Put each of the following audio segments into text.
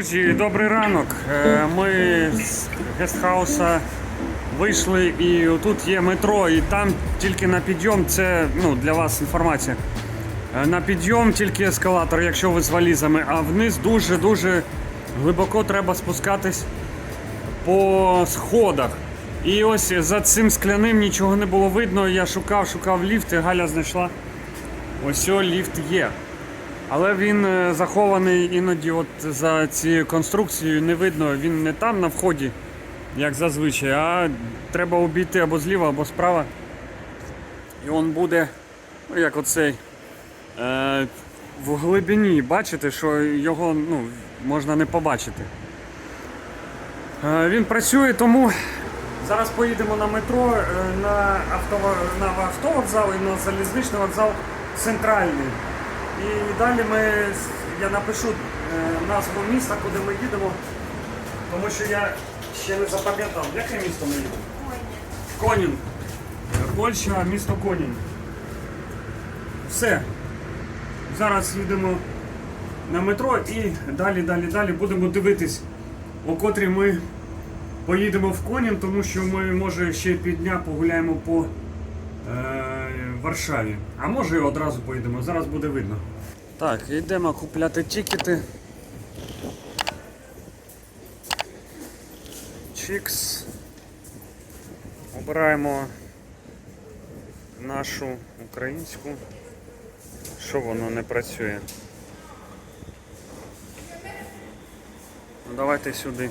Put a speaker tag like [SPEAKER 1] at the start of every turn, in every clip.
[SPEAKER 1] Друзі, добрий ранок. Е, Ми з гестхауса вийшли і тут є метро, і там тільки на підйом, це ну, для вас інформація. Е, На підйом тільки ескалатор, якщо ви з валізами, а вниз дуже-дуже глибоко треба спускатись по сходах. І ось за цим скляним нічого не було видно. Я шукав, шукав ліфт, і Галя знайшла. Ось о, ліфт є. Але він е, захований іноді от за цією конструкцією не видно, він не там на вході, як зазвичай, а треба обійти або зліва, або справа. І він буде, ну як оцей, е, в глибині. Бачите, що його ну, можна не побачити. Е, він працює, тому зараз поїдемо на метро, е, на, автово, на автовокзал і на залізничний вокзал центральний. І далі ми, я напишу е, назву міста, куди ми їдемо, тому що я ще не запам'ятав, яке місто ми їдемо? Конін. Польща, місто Конін. Все. Зараз їдемо на метро і далі, далі, далі будемо дивитись, о котрій ми поїдемо в Конін, тому що ми, може, ще півдня погуляємо по е, Варшаві. А може і одразу поїдемо, зараз буде видно. Так, йдемо купляти тікети. Чікс. Обираємо нашу українську. Що воно не працює? Ну, давайте сюди.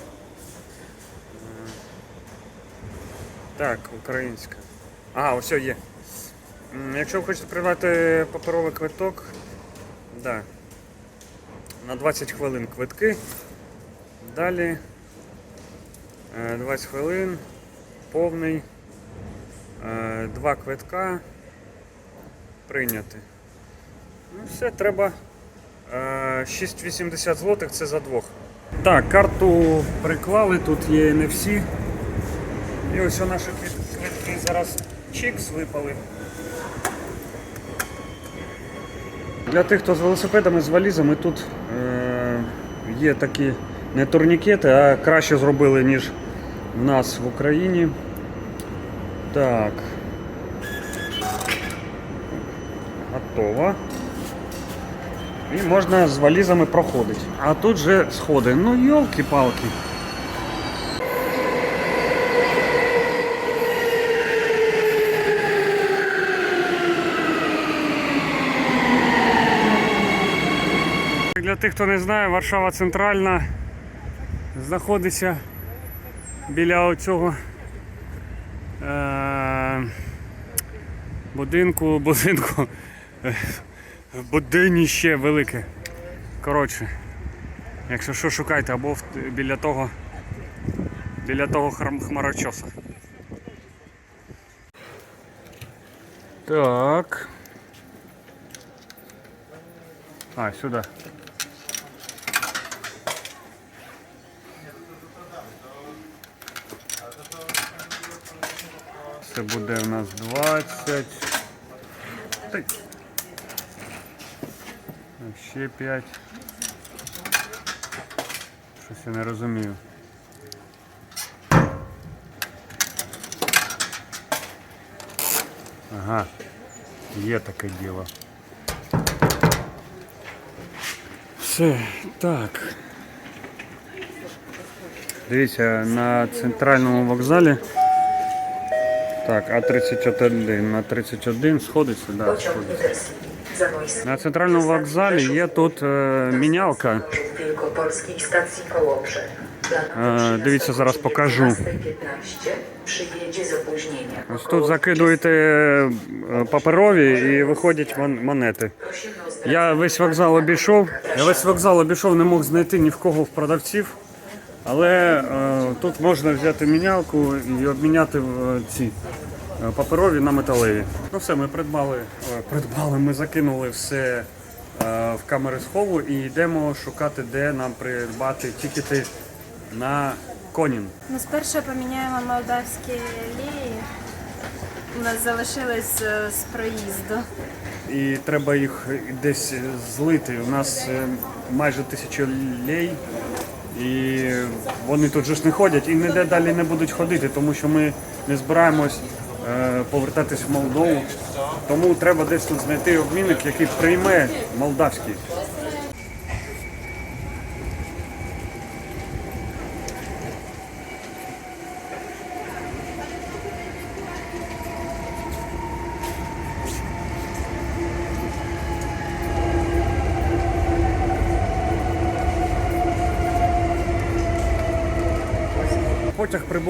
[SPEAKER 1] Так, українська. А, ось є. Якщо ви хочете придбати паперовий квиток, да. на 20 хвилин квитки. Далі е, 20 хвилин, повний, е, два квитка прийняти. Ну все, треба е, 6,80 злотих це за двох. Так, карту приклали, тут є NFC. І ось наші квитки зараз чікс випали. Для тих, хто з велосипедами, з валізами, тут е, є такі не турнікети, а краще зробили, ніж в нас в Україні. Так. Готово. І можна з валізами проходити. А тут же сходи. Ну, йолки-палки. Для тих, хто не знає, Варшава центральна знаходиться біля оцього е- будинку, будинку, будиніще велике. Коротше, якщо що шукайте, або біля того, біля того хмарочоса. Так. А, сюди. Це буде у нас 20. Та й- Ще 5. Щось я не розумію. Ага, є таке діло. Все, так. Дивіться, на центральному вокзалі. Так, А31 на 31 сходиться, да, сходиться. На центральному вокзалі є тут е, мінялка. Е, дивіться, зараз покажу.
[SPEAKER 2] 15 przyjedzie z opóźnieniem.
[SPEAKER 1] Ось тут закидуєте е, паперові і виходять монети. Я весь вокзал обійшов. Я весь вокзал обійшов, не мог знайти ні в кого в продавців. Але е, тут можна взяти мінялку і обміняти е, ці е, паперові на металеві. Ну все, ми придбали, придбали, ми закинули все в камери схову і йдемо шукати, де нам придбати тікети на Конін.
[SPEAKER 3] Ну, спершу поміняємо молдавські лії. У нас залишилось е, з проїзду.
[SPEAKER 1] І треба їх десь злити. У нас майже тисячу лей І вони тут же ж не ходять і ніде далі не будуть ходити, тому що ми не збираємось е, повертатись в Молдову. Тому треба десь тут знайти обмінник, який прийме молдавський.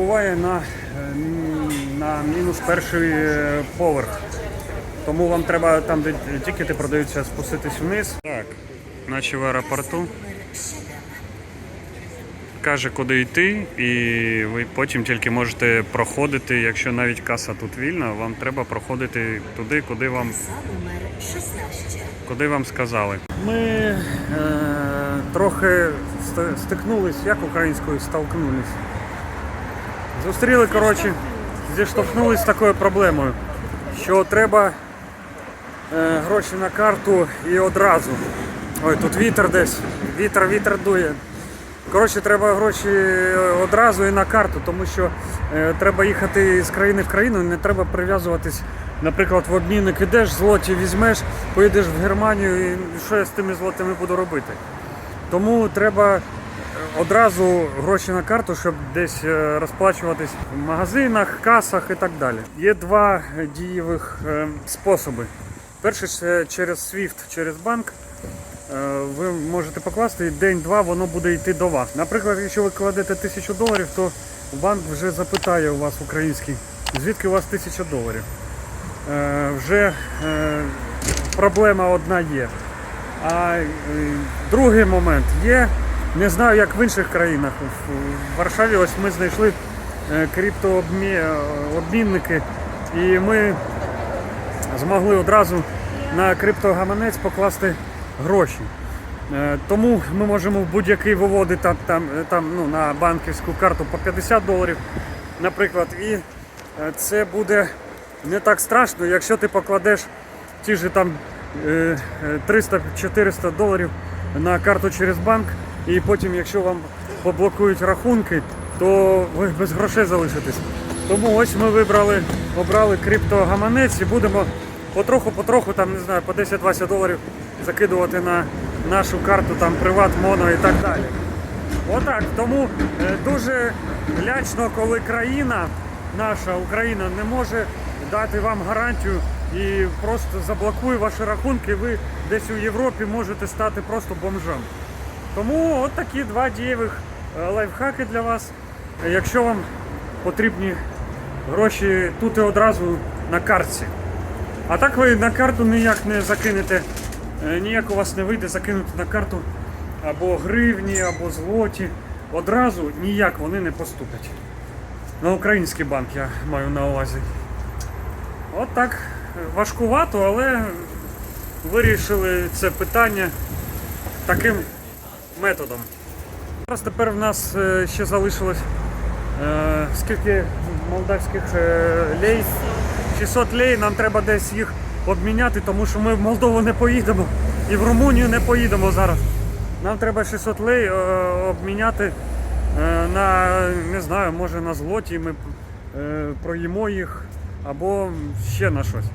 [SPEAKER 1] Прибуває на, е, на мінус перший е, поверх. Тому вам треба там, де тікети продаються, спуститись вниз. Так, наче в аеропорту. Каже, куди йти, і ви потім тільки можете проходити. Якщо навіть каса тут вільна, вам треба проходити туди, куди вам, куди вам сказали. Ми е, трохи ст- стикнулись, як українською столкнулись. Зустріли, коротше, зіштовхнулись з такою проблемою, що треба е, гроші на карту і одразу. Ой, тут вітер десь, вітер, вітер дує. Коротше, треба гроші е, одразу і на карту, тому що е, треба їхати з країни в країну, не треба прив'язуватись. Наприклад, в обмінник ідеш, злоті візьмеш, поїдеш в Германію і що я з тими злотими буду робити. Тому треба одразу гроші на карту, щоб десь е, розплачуватись в магазинах, касах і так далі. Є два дієвих е, способи. Перший це через SWIFT, через банк. Е, Ви можете покласти і день-два воно буде йти до вас. Наприклад, якщо ви кладете тисячу доларів, то банк вже запитає у вас український, звідки у вас тисяча доларів. Вже проблема одна є. А другий момент є, не знаю, як в інших країнах. В Варшаві ось ми знайшли е, криптообмінники, і ми змогли одразу на криптогаманець покласти гроші. Е, Тому ми можемо будь-який виводити там, там, е, там, ну, на банківську карту по 50 доларів, наприклад. І е, це буде не так страшно, якщо ти покладеш ті ж там е, е, 300-400 доларів на карту через банк, і потім, якщо вам поблокують рахунки, то ви без грошей залишитесь. Тому ось ми вибрали, обрали криптогаманець і будемо потроху-потроху, там, не знаю, по 10-20 доларів закидувати на нашу карту, там приват, моно і так далі. Отак. Тому е, дуже лячно, коли країна, наша Україна, не може дати вам гарантію і просто заблокує ваші рахунки, ви десь у Європі можете стати просто бомжем. Тому от такі два дієвих е, лайфхаки для вас. Якщо вам потрібні гроші тут і одразу на картці. А так ви на карту ніяк не закинете, е, ніяк у вас не вийде закинути на карту або гривні, або злоті. Одразу ніяк вони не поступлять. На український банк я маю на увазі. От так е, важкувато, але вирішили це питання таким методом. Зараз тепер в нас е, ще залишилось е, скільки молдавських е, лей? 600 лей, нам треба десь їх обміняти, тому що ми в Молдову не поїдемо і в Румунію не поїдемо зараз. Нам треба 600 лей обміняти на, не знаю, може на злоті, ми проїмо їх або ще на щось.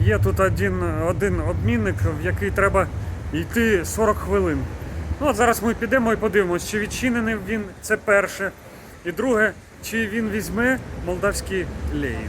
[SPEAKER 1] Є тут один, один обмінник, в який треба йти 40 хвилин. Ну, от зараз ми підемо і подивимось, чи відчинений він це перше. І друге, чи він візьме молдавські леї.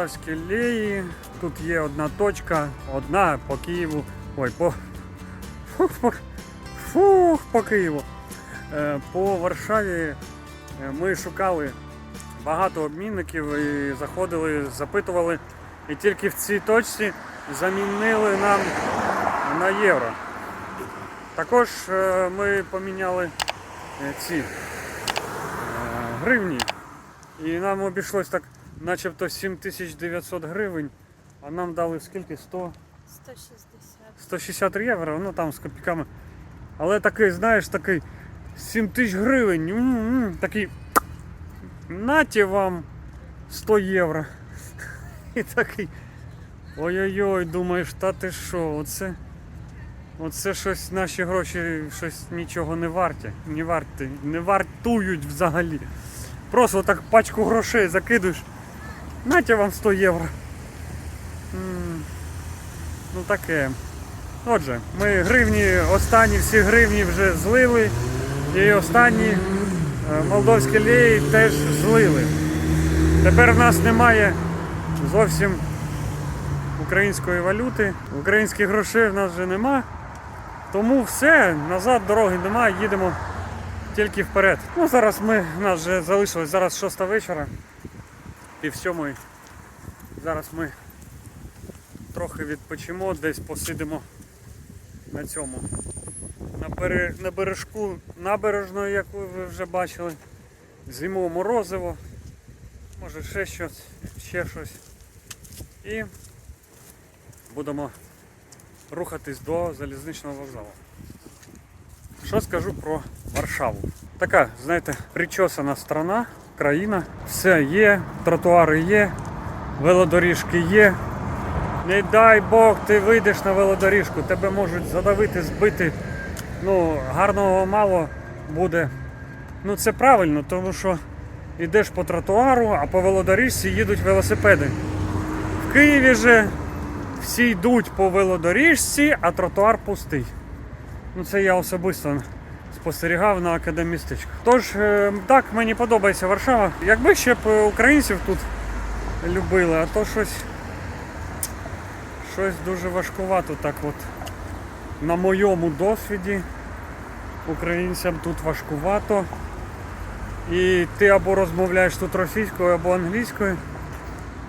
[SPEAKER 1] Ми молдавські леї. Тут є одна точка, одна по Києву. Ой, по. Фух, по, фух, по Києву. Е, По Варшаві е, ми шукали багато обмінників і заходили, запитували. І тільки в цій точці замінили нам на євро. Також е, ми поміняли ці гривні. І нам обійшлось так, начебто 7900 гривень, а нам дали скільки? 100,
[SPEAKER 3] 160.
[SPEAKER 1] 160 євро, ну там з копійками. Але такий, знаєш, такий 7 тисяч гривень. м-м-м, Такий. Наті вам 100 євро. І такий. Ой-ой-ой, думаєш, та ти що, оце. Оце щось наші гроші щось нічого не варті. Не варті, не вартують взагалі. Просто так пачку грошей закидуєш. Нате вам 100 євро. Ну таке. Отже, ми гривні, останні всі гривні вже злили. І останні е, молдовські леї теж злили. Тепер в нас немає зовсім української валюти, українських грошей в нас вже нема. Тому все, назад дороги немає, їдемо тільки вперед. Ну зараз ми, у нас вже залишилось зараз 6 вечора, пів сьомої. Зараз ми трохи відпочимо, десь посидимо на цьому. На, бере, на бережку набережної, яку ви вже бачили. З'їмо морозиво, може ще щось, ще щось. І будемо рухатись до залізничного вокзалу. Що скажу про Варшаву? Така, знаєте, причосана страна, країна, все є, тротуари є, велодоріжки є. Не дай Бог, ти вийдеш на велодоріжку, тебе можуть задавити, збити. Ну, гарного мало буде. Ну це правильно, тому що йдеш по тротуару, а по велодоріжці їдуть велосипеди. В Києві же всі йдуть по велодоріжці, а тротуар пустий. Ну це я особисто спостерігав на академістичках. Тож, е, так, мені подобається Варшава. Якби ще б е, українців тут любили, а то щось, щось дуже важкувато так от. На моєму досвіді українцям тут важкувато. І ти або розмовляєш тут російською, або англійською.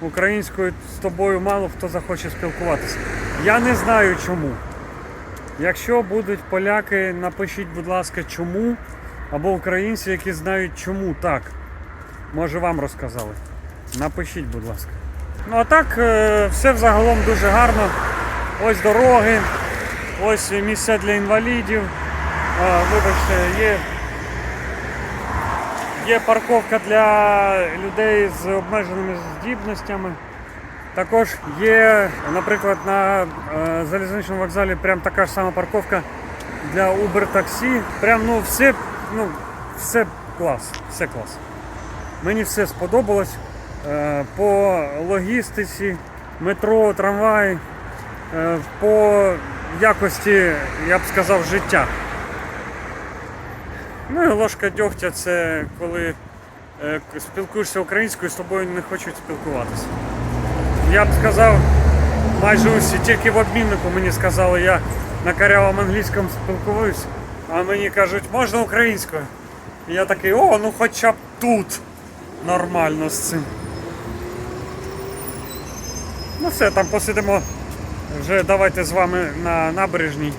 [SPEAKER 1] Українською з тобою мало хто захоче спілкуватися. Я не знаю чому. Якщо будуть поляки, напишіть, будь ласка, чому. Або українці, які знають чому так. Може вам розказали. Напишіть, будь ласка. Ну а так, е, все взагалом дуже гарно. Ось дороги, ось місця для інвалідів. Вибачте, є, є парковка для людей з обмеженими здібностями. Також є, наприклад, на е, залізничному вокзалі прям така ж сама парковка для Uber таксі. Прям ну все, ну, все клас, все клас. Мені все сподобалось. Е, по логістиці, метро, трамвай, е, по якості, я б сказав, життя. Ну і ложка дьогтя це коли спілкуєшся українською, з тобою не хочуть спілкуватися. Я б сказав, майже усі, тільки в обміннику мені сказали, я на карявому англійському спілкуюсь, а мені кажуть, можна українською. І я такий, о, ну хоча б тут нормально з цим. Ну все, там посидимо. Вже давайте з вами на набережній.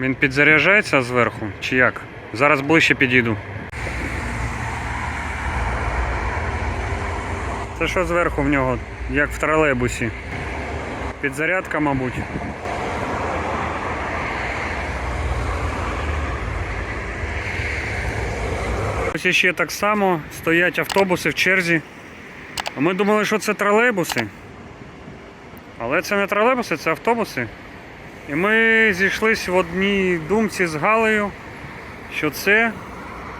[SPEAKER 1] Він підзаряджається зверху чи як? Зараз ближче підійду. Це що зверху в нього, як в тролейбусі? Підзарядка, мабуть. Ось ще так само стоять автобуси в черзі. Ми думали, що це тролейбуси. Але це не тролейбуси, це автобуси. І ми зійшлись в одній думці з Галею, що це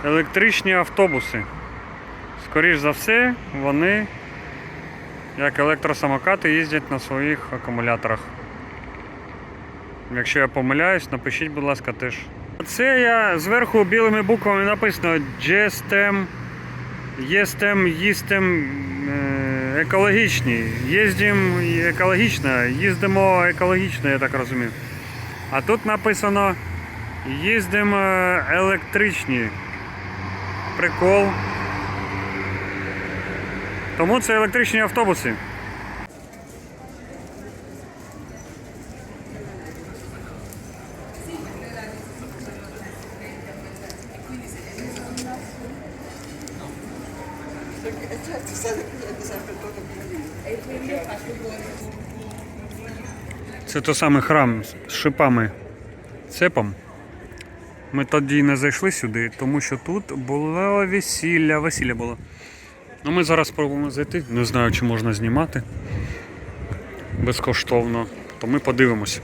[SPEAKER 1] електричні автобуси. Скоріш за все, вони, як електросамокати, їздять на своїх акумуляторах. Якщо я помиляюсь, напишіть, будь ласка, теж. Це я зверху білими буквами написано GSTM, ЄСТЕМ, їстем е, екологічні. Їздимо екологічно, їздимо екологічно, я так розумію. А тут написано їздимо електричні. Прикол. Тому це електричні автобуси. Це той самий храм з шипами цепом. Ми тоді не зайшли сюди, тому що тут було весілля, весілля було. Ну ми зараз спробуємо зайти. Не знаю, чи можна знімати безкоштовно. То ми подивимось.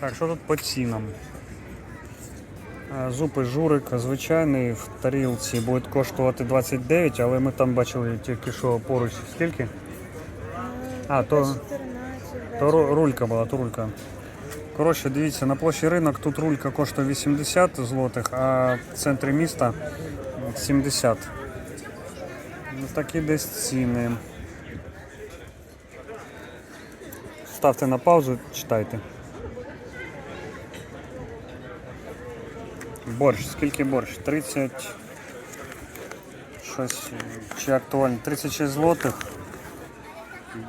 [SPEAKER 1] Так, що тут по цінам? Е, Зупи журик звичайний в тарілці буде коштувати 29, але ми там бачили тільки що поруч скільки? А, то, то рулька була, то рулька. Коротше, дивіться, на площі ринок тут рулька коштує 80 злотих, а в центрі міста 70. Ну, такі десь ціни. Ставте на паузу, читайте. Борщ, скільки борщ? 30. Щось чи актуально. 36 злотих.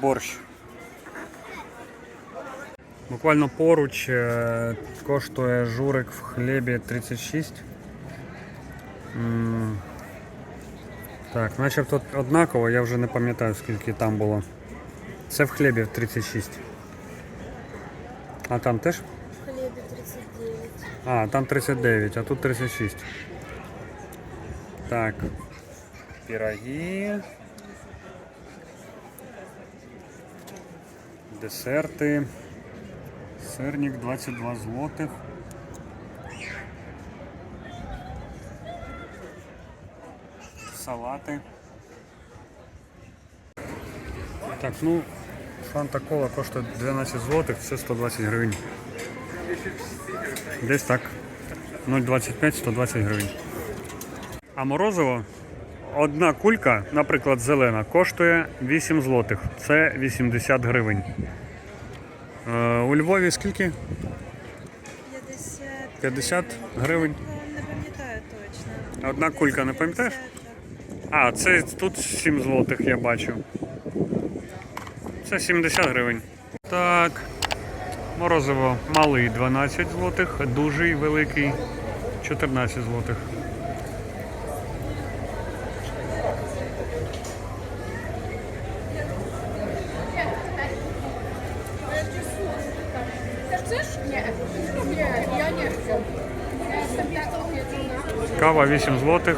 [SPEAKER 1] Борщ. Буквально поруч е, коштує журик в хлібі 36. М, Так, начебто однаково, я вже не пам'ятаю скільки там було. Це в хлібі 36. А там теж?
[SPEAKER 3] В хлібі 39.
[SPEAKER 1] А, там 39, а тут 36. Так. Пироги. Десерти. Сирник 22 злотих. Салати. Так, ну, фанта кола коштує 12 злотих, це 120 гривень. Десь так. 0,25 120 гривень. А морозиво одна кулька, наприклад, зелена, коштує 8 злотих. Це 80 гривень. Е, у Львові скільки?
[SPEAKER 3] 50.
[SPEAKER 1] 50 гривень.
[SPEAKER 3] Ну, не пам'ятаю точно.
[SPEAKER 1] Одна кулька, не пам'ятаєш? А, це тут 7 злотих я бачу. Це 70 гривень. Так. Морозиво малий 12 злотих, дужий великий 14 злотих. Кава 8 злотих.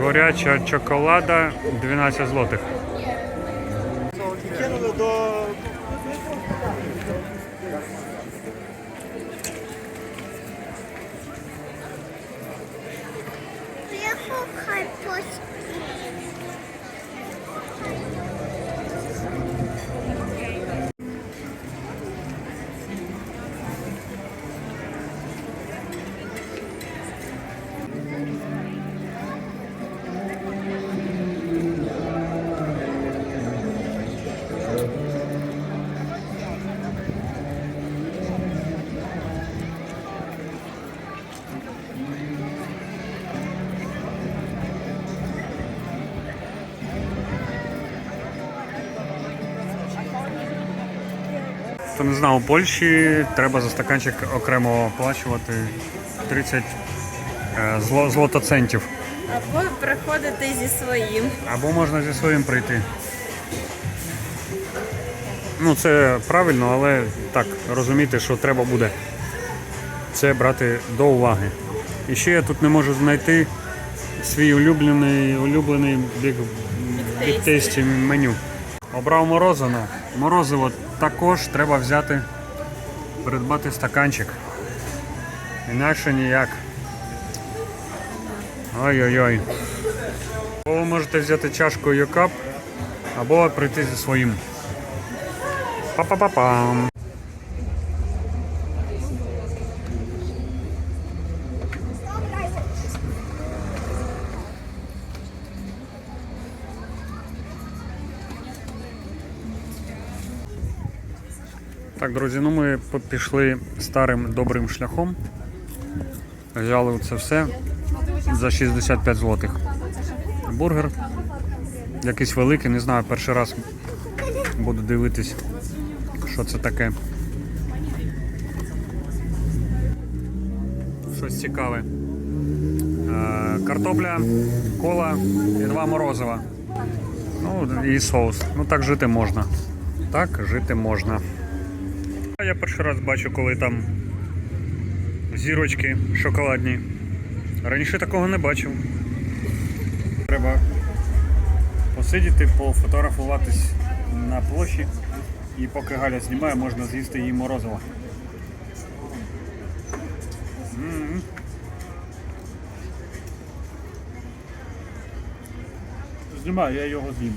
[SPEAKER 1] Горяча чоколада 12 злотих.
[SPEAKER 4] hard push.
[SPEAKER 1] Хто не знав, у Польщі треба за стаканчик окремо оплачувати 30 е, зло, злотоцентів.
[SPEAKER 3] Або приходити зі своїм.
[SPEAKER 1] Або можна зі своїм прийти. Ну, це правильно, але так, розуміти, що треба буде це брати до уваги. І ще я тут не можу знайти свій улюблений, улюблений Tasty меню. Обрав морозиво. Морозиво також треба взяти, придбати стаканчик. Інакше ніяк. Ой-ой-ой. Ви можете взяти чашку Юкап або прийти зі своїм. Па-па-па-пам. Так, друзі, ну ми пішли старим добрим шляхом. Взяли це все за 65 злотих. Бургер. Якийсь великий, не знаю, перший раз буду дивитись, що це таке. Щось цікаве. Е, Картопля, кола і два морозива. Ну і соус. Ну так жити можна. Так жити можна. Я перший раз бачу, коли там зірочки шоколадні. Раніше такого не бачив. Треба посидіти, пофотографуватись на площі. І поки Галя знімає, можна з'їсти її морозиво. Знімаю, я його з'їм.